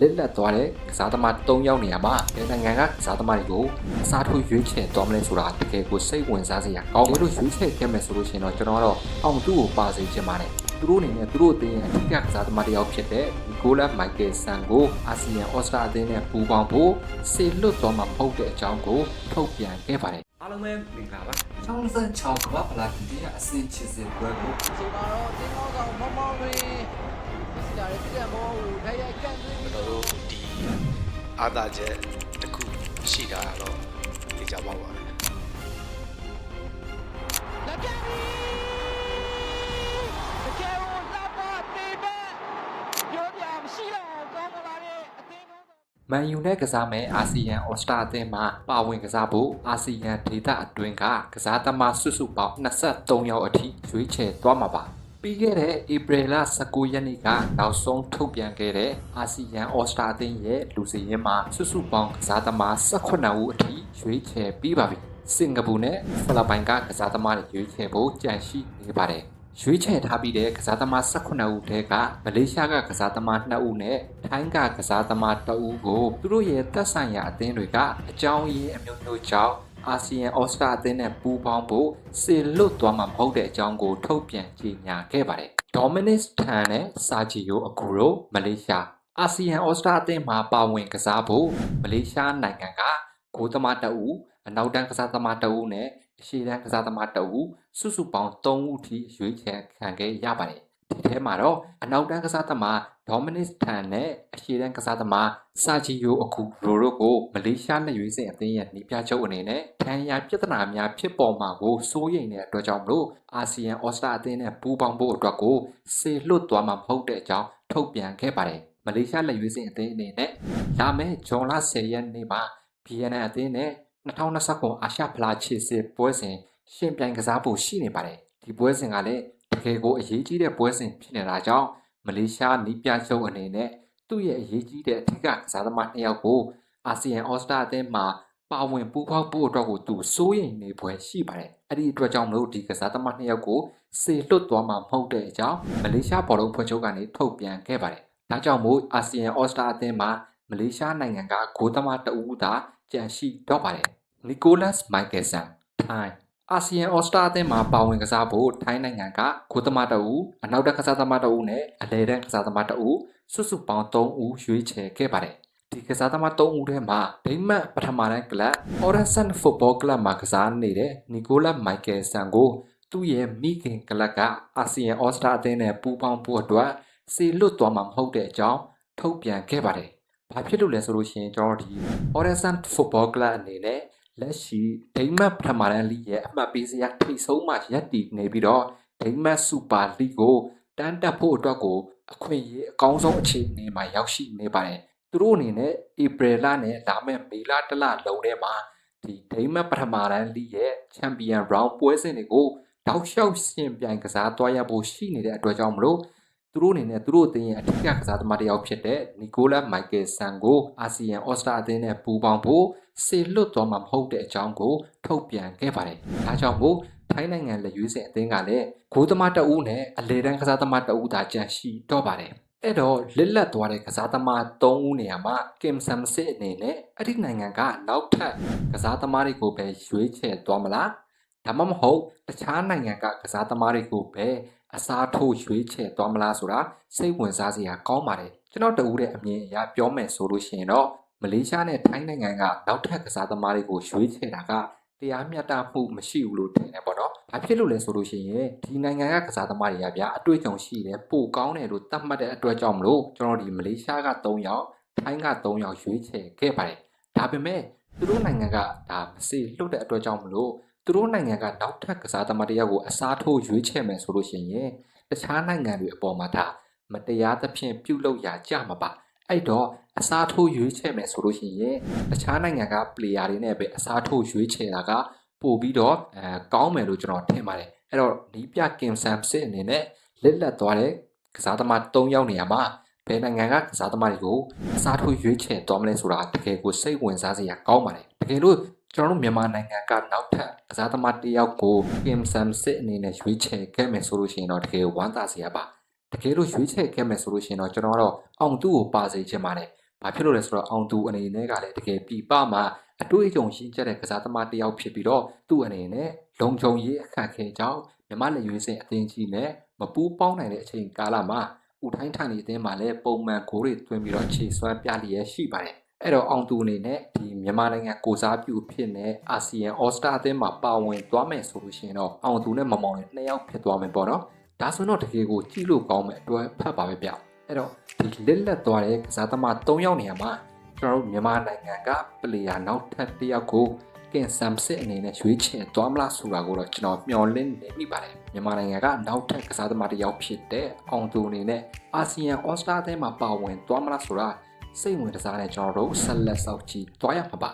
လက်လက်သွားတဲ့ကစားသမား၃ယောက်နေရာမှာဘယ်နိုင်ငံကကစားသမားတွေကိုအစားထိုးရွေးချယ်သွားမလဲဆိုတာတကယ်ကိုစိတ်ဝင်စားစရာကောင်းတယ်လို့ရွေးချယ်ခဲ့မယ်ဆိုလို့ရှိရင်တော့ကျွန်တော်ကတော့အောင်သူ့ကိုပါစေချင်ပါတယ်သူတို့အနေနဲ့သူတို့အသင်းရဲ့အထူးကစားသမားတစ်ယောက်ဖြစ်တဲ့နီကိုလာမိုက်ကယ်ဆန်ကိုအာဆီယံအော်စတရာအသင်းနဲ့ပူးပေါင်းဖို့စေလွတ်သွားမှာမဟုတ်တဲ့အကြောင်းကိုထုတ်ပြန်ခဲ့ပါတယ်အားလုံးပဲမင်္ဂလာပါ36ကမ္ဘာဖလားတီးအဆင့်ချစ်စပွဲကိုဒီမှာတော့တင်းကောင်းဆောင်မောင်မောင်တွ င်စီတာရဲ့ပြည့်မောကိုထိုင်ရိုက်ကန်သွင်းပြီးကျွန်တော်တို့ဒီအာသာချက်တစ်ခုရှိတာတော့သိကြပါပါမယ်လက်ပြန်ပြီးတကယ်ကိုလှပတေးပဲပြောပြမရှိတော့ကောင်းမလာတဲ့အသင်းကောင်းဆောင်မန်ယူနဲ့ကစားမဲ့အာဆီယံအော်စတာအသင်းမှာပါဝင်ကစားဖို့အာဆီယံဒေသအတွင်းကကစားသမားစုစုပေါင်း23ယောက်အထိရွေးချယ်သွားမှာပါ ပြီးခဲ့တဲ့ဧပြီလ19ရက်နေ့ကနောက်ဆုံးထုတ်ပြန်ခဲ့တဲ့အာဆီယံအော်စတာအသင်းရဲ့လူစည်ရင်းမှာစုစုပေါင်းကစားသမား18ဦးအထိရွေးချယ်ပြီးပါပြီစင်ကာပူနဲ့ဖိလစ်ပိုင်ကကစားသမားတွေရွေးချယ်ဖို့ကြံရှိနေပါတယ်ရွေးချယ်ထားပြီးတဲ့ကစားသမား18ဦးထဲကမလေးရှားကကစားသမား2ဦးနဲ့ထိုင်းကကစားသမား2ဦးကိုသူတို့ရဲ့သက်ဆိုင်ရာအသင်းတွေကအကြောင်းရင်းအမျိုးမျိုးကြောင့် အာဆီယံအော်စတာအသင်းနဲ့ပူးပေါင်းဖို့စေလွတ်သွားမှာမဟုတ်တဲ့အကြောင်းကိုထုတ်ပြန်ကြေညာခဲ့ပါတယ်။ Dominic Tan နဲ့ Sergio Aguero မလေးရှားအာဆီယံအော်စတာအသင်းမှာပါဝင်ကစားဖို့မလေးရှားနိုင်ငံကဂိုးသမား2ဦးအနောက်တန်းကစားသမား2ဦးနဲ့အရှေ့တန်းကစားသမား2ဦးစုစုပေါင်း3ဦးထိရွေးချယ်ခံခဲ့ရပါတယ် ဒီထဲမှာတော့အနောက်တန်းကစားသမား Dominic Tan နဲ့အရှေ့တန်းကစားသမား Sergio Aguero တို့ကိုမလေးရှားလက်ရွေးစင်အသင်းရဲ့နေပြချုပ်အနေနဲ့ထမ်းရပြဿနာများဖြစ်ပေါ်မှာကိုစိုးရိမ်တဲ့အတွက်ကြောင့်မလို့အာဆီယံအော်စတာအသင်းနဲ့ပူးပေါင်းဖို့အတွက်ကိုစေလွတ်သွားမှာမဟုတ်တဲ့အကြောင်းထုတ်ပြန်ခဲ့ပါတယ်မလေးရှားလက်ရွေးစင်အသင်းအနေနဲ့လာမယ့်ဇွန်လ10ရက်နေ့မှာ BNN အသင်းနဲ့2029အာရှဖလားခြေစစ်ပွဲစဉ်ရှင်ပြိုင်ကစားဖို့ရှိနေပါတယ်ဒီပွဲစဉ်ကလည်း တကယ်ကိုအရေးကြီးတဲ့ပွဲစဉ်ဖြစ်နေတာကြောင့်မလေးရှားနီးပြချုပ်အနေနဲ့သူ့ရဲ့အရေးကြီးတဲ့အထက်ကကစားသမားနှစ်ယောက်ကိုအာဆီယံအော်စတာအသင်းမှာပါဝင်ပူးပေါင်းဖို့အတွက်ကိုသူစိုးရိမ်နေပွဲရှိပါတယ်အဲ့ဒီအတွက်ကြောင့်မလို့ဒီကစားသမားနှစ်ယောက်ကိုစေလွတ်သွားမှာမဟုတ်တဲ့အကြောင်းမလေးရှားဘောလုံးဖွဲ့ချုပ်ကနေထုတ်ပြန်ခဲ့ပါတယ်ဒါကြောင့်မို့အာဆီယံအော်စတာအသင်းမှာမလေးရှားနိုင်ငံကဂိုးသမားတအူးသာကြံရှိတော့ပါတယ်နီကိုလတ်မိုက်ကယ်ဆန်ထိုင်း အာဆီယံအော်စတာအသင်းမှာပါဝင်ကစားဖို့ထိုင်းနိုင်ငံကဂိုးသမားတအူးအနောက်တန်းကစားသမားတအူးနဲ့အလဲတန်းကစားသမားတအူးစုစုပေါင်း3ဦးရွေးချယ်ခဲ့ပါတယ်ဒီကစားသမား3ဦးထဲမှာဒိမတ်ပထမတန်းကလပ် Orison Football Club မှာကစားနေတဲ့နီကိုလတ်မိုက်ကယ်ဆန်ကိုသူ့ရဲ့မိခင်ကလပ်ကအာဆီယံအော်စတာအသင်းနဲ့ပူးပေါင်းဖို့အတွက်စေလွတ်သွားမှာမဟုတ်တဲ့အကြောင်းထုတ်ပြန်ခဲ့ပါတယ်။ဘာဖြစ်လို့လဲဆိုလို့ရှိရင်ကျွန်တော်တို့ဒီ Orison Football Club အနေနဲ့ လက်ရှိဒိမတ်ပထမတန်းလိရဲ့အမှတ်ပေးစရာထိပ်ဆုံးမှရပ်တည်နေပြီးတော့ဒိမတ်စူပါလိကိုတန်းတက်ဖို့အတွက်ကိုအခွင့်အရေးအကောင်းဆုံးအခြေအနေမှာရောက်ရှိနေပါတယ်။သူတို့အနေနဲ့ဧပြီလနဲ့လာမယ့်မေလတစ်လလုံးထဲမှာဒီဒိမတ်ပထမတန်းလိရဲ့ချန်ပီယံ round ပွဲစဉ်တွေကိုတောက်လျှောက်ရှင်ပြိုင်ကစားသွားရဖို့ရှိနေတဲ့အတွက်ကြောင့်မလို့ သူတို့အနေနဲ့သူတို့အသင်းရဲ့အထက်ကကစားသမားတစ်ယောက်ဖြစ်တဲ့နီကိုလာမိုက်ကယ်ဆန်ကိုအာဆီယံအော်စတာအသင်းနဲ့ပူးပေါင်းဖို့စေလွတ်သွားမှာမဟုတ်တဲ့အကြောင်းကိုထုတ်ပြန်ခဲ့ပါတယ်။ဒါကြောင့်မို့ထိုင်းနိုင်ငံလက်ရွေးစင်အသင်းကလည်းဂိုးသမားတအူးနဲ့အလေတန်းကစားသမားတအူးသာကြန့်ရှိတော့ပါတယ်။အဲ့တော့လစ်လက်သွားတဲ့ကစားသမား3ဦးနေရာမှာကင်ဆမ်စစ်အနေနဲ့အဲ့ဒီနိုင်ငံကနောက်ထပ်ကစားသမားတွေကိုပဲရွေးချယ်သွားမလားဒါမှမဟုတ်တခြားနိုင်ငံကကစားသမားတွေကိုပဲ အစားထိုးရွေးချယ်သွားမလားဆိုတာစိတ်ဝင်စားစရာကောင်းပါတယ်ကျွန်တော်တူတဲ့အမြင်အရပြောမယ်ဆိုလို့ရှိရင်တော့မလေးရှားနဲ့ထိုင်းနိုင်ငံကနောက်ထပ်ကစားသမားတွေကိုရွေးချယ်တာကတရားမျှတမှုမရှိဘူးလို့ထင်တယ်ပေါ့နော်။ဘာဖြစ်လို့လဲဆိုလို့ရှိရင်ဒီနိုင်ငံကကစားသမားတွေကဗျာအတွေ့အကြုံရှိတယ်ပိုကောင်းတယ်လို့သတ်မှတ်တဲ့အတွက်ကြောင့်မလို့ကျွန်တော်ဒီမလေးရှားက3ယောက်ထိုင်းက3ယောက်ရွေးချယ်ခဲ့ပါတယ်။ဒါပေမဲ့သူတို့နိုင်ငံကဒါမစေလွတ်တဲ့အတွက်ကြောင့်မလို့ သူတို့နိုင်ငံကနောက်ထပ်ကစားသမားတယောက်ကိုအစားထိုးရွေးချယ်မယ်ဆိုလို့ရှိရင်တခြားနိုင်ငံတွေအပေါ်မှာဒါမတရားသဖြင့်ပြုတ်လောက်ရာကြမှာပါအဲ့တော့အစားထိုးရွေးချယ်မယ်ဆိုလို့ရှိရင်တခြားနိုင်ငံက player တွေနဲ့ပဲအစားထိုးရွေးချယ်တာကပို့ပြီးတော့အဲကောင်းမယ်လို့ကျွန်တော်ထင်ပါတယ်အဲ့တော့နီးပြကင်ဆမ်စစ်အနေနဲ့လက်လက်သွားတဲ့ကစားသမား၃ယောက်နေရာမှာဘယ်နိုင်ငံကကစားသမားတွေကိုအစားထိုးရွေးချယ်သွားမလဲဆိုတာတကယ်ကိုစိတ်ဝင်စားစရာကောင်းပါတယ်တကယ်လို့ ကျွန်တော်တို့မြန်မာနိုင်ငံကနောက်ထပ်ကစားသမားတစ်ယောက်ကိုကင်ဆမ်စစ်အနေနဲ့ရွေးချယ်ခဲ့မယ်ဆိုလို့ရှိရင်တော့တကယ်ဝမ်းသာစရာပါတကယ်လို့ရွေးချယ်ခဲ့မယ်ဆိုလို့ရှိရင်တော့ကျွန်တော်ကတော့အောင်သူ့ကိုပါစေချင်ပါတယ်ဘာဖြစ်လို့လဲဆိုတော့အောင်သူအနေနဲ့ကလည်းတကယ်ပြပမှာအတွေ့အကြုံရှင်းချက်တဲ့ကစားသမားတစ်ယောက်ဖြစ်ပြီးတော့သူ့အနေနဲ့လုံခြုံရေးအခက်အခဲကြောင့်မြမလက်ရွေးစင်အသင်းကြီးနဲ့မပူးပေါင်းနိုင်တဲ့အချိန်ကာလမှာဦးထိုင်းထိုင်နေတဲ့အသင်းမှာလည်းပုံမှန်ဂိုးတွေသွင်းပြီးတော့ခြေစွမ်းပြလျက်ရှိပါတယ် အဲ့တော့အောင်သူအနေနဲ့ဒီမြန်မာနိုင်ငံကိုစားပြုဖြစ်နေအာဆီယံအော်စတာအသင်းမှာပါဝင်သွားမယ်ဆိုလို့ရှိရင်တော့အောင်သူနဲ့မမောင်နဲ့နှစ်ယောက်ဖြစ်သွားမယ်ပေါ့နော်ဒါဆိုတော့တကယ်ကိုကြည့်လို့ကောင်းမယ်အတွက်ဖတ်ပါပဲဗျအဲ့တော့ဒီလက်လက်သွားတဲ့ကစားသမား၃ယောက်နေရာမှာကျွန်တော်တို့မြန်မာနိုင်ငံကပလေယာနောက်ထပ်တစ်ယောက်ကိုကင်ဆမ်စစ်အနေနဲ့ရွေးချယ်သွားမလားဆိုတာကိုတော့ကျွန်တော်မျှော်လင့်နေမိပါတယ်မြန်မာနိုင်ငံကနောက်ထပ်ကစားသမားတစ်ယောက်ဖြစ်တဲ့အောင်သူအနေနဲ့အာဆီယံအော်စတာအသင်းမှာပါဝင်သွားမလားဆိုတာ စိတ်ဝင်စားတဲ့ကျွန်တော်တို့ဆက်လက်စောင့်ကြည့်သွားရမှာပါ